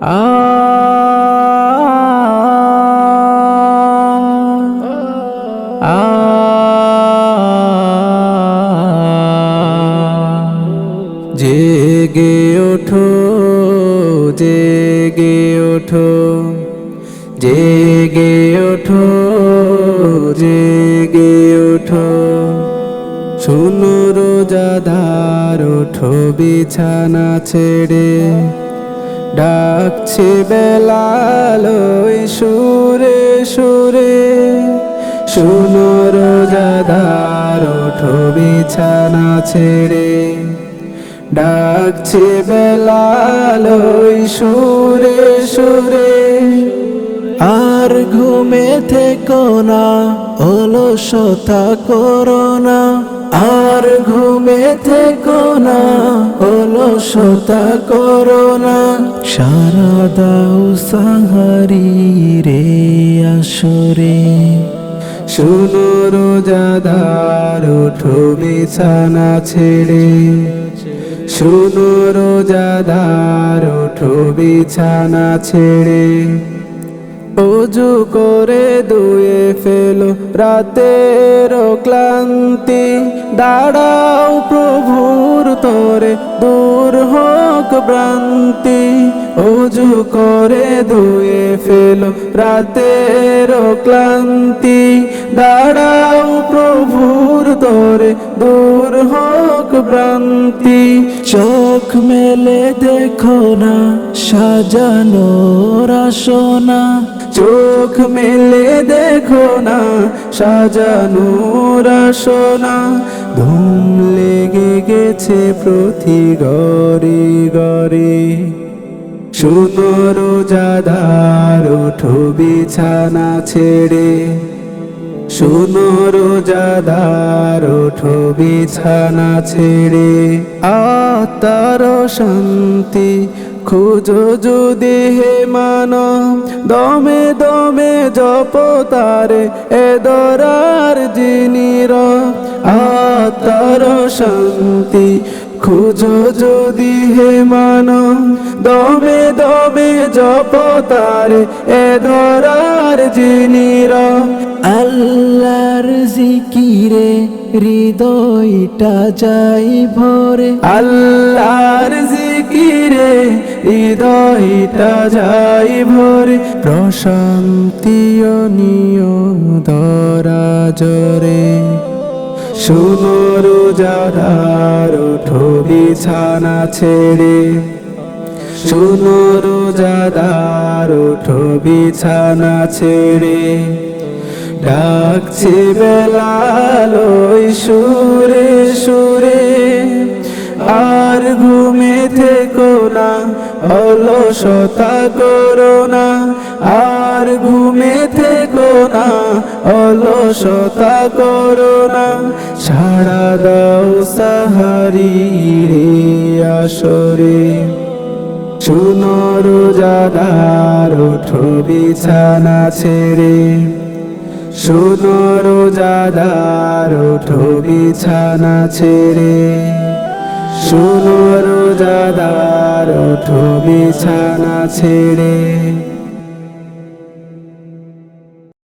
জেগে ওঠো জেগে ওঠো জেগে ওঠো জেগে ওঠো। শুনো রোজাদার ওঠো বিছানা ছেড়ে। ডাকছে বেলাল সুরে সুরে। শুনো রোজাদার ওঠো বিছানা ছেড়ে। ডাকছে বেলাল সুরে সুরে। সুরে আর ঘুমে থেকো না অলসতা করো না আর ঘুমে থেকো না অলসতা করো না সারা দাও সাহারি রে আসরে। শুনো রোজাদার, ওঠো বিছানা ছেড়ে। শুনো রোজাদার, ওঠো বিছানা ছেড়ে। অজু করে দুয়ে ফেলো রাতের ক্লান্তি। দাঁড়াও প্রভুর তরে, দূর হোক ভ্রান্তি। অজু করে দুয়ে ফেলো রাতের ক্লান্তি। দাঁড়াও প্রভুর তরে, দূর হোক ভ্রান্তি। চোখ মেলে দেখো না সাজানো রাসনা চোখ মেলে দেখো না, সাজানো রাসনা। ধুম লেগে গেছে প্রতি গরে গরে শুনো রোজাদার ওঠো বিছানা ছেড়ে। শুনো রোজাদার ওঠো বিছানা ছেড়ে। আতার শান্তি খুঁজো যদি হে মান দমে দমে জপ তারে এ দরার জিনির আতার শান্তি। খুঁজো যদি হে মান দমে দমে জপ তারে এ ধরার জিনির আল্লাহর জিকিরে হৃদয়টা যাই ভরে। আল্লাহর জিকিরে হৃদয়টা যাই ভরে প্রশান্তিও নিয় দরাজরে শুনো রোজাদার, ওঠো বিছানা ছেড়ে। শুনো রোজাদার, ওঠো বিছানা ছেড়ে। ডাকছে বেলাল ওই সুরে সুরে। ঘুমে থেকো না, অলসতা করো না। আর ঘুমে থেকো না, অলসতা করো না। সারা দাও সাহারি রে আসরে। শুনো রোজাদার ওঠো বিছানা ছেড়ে। শুনো রোজাদার ওঠো বিছানা ছেড়ে। শুনো রোজাদার ওঠো বিছানা ছেড়ে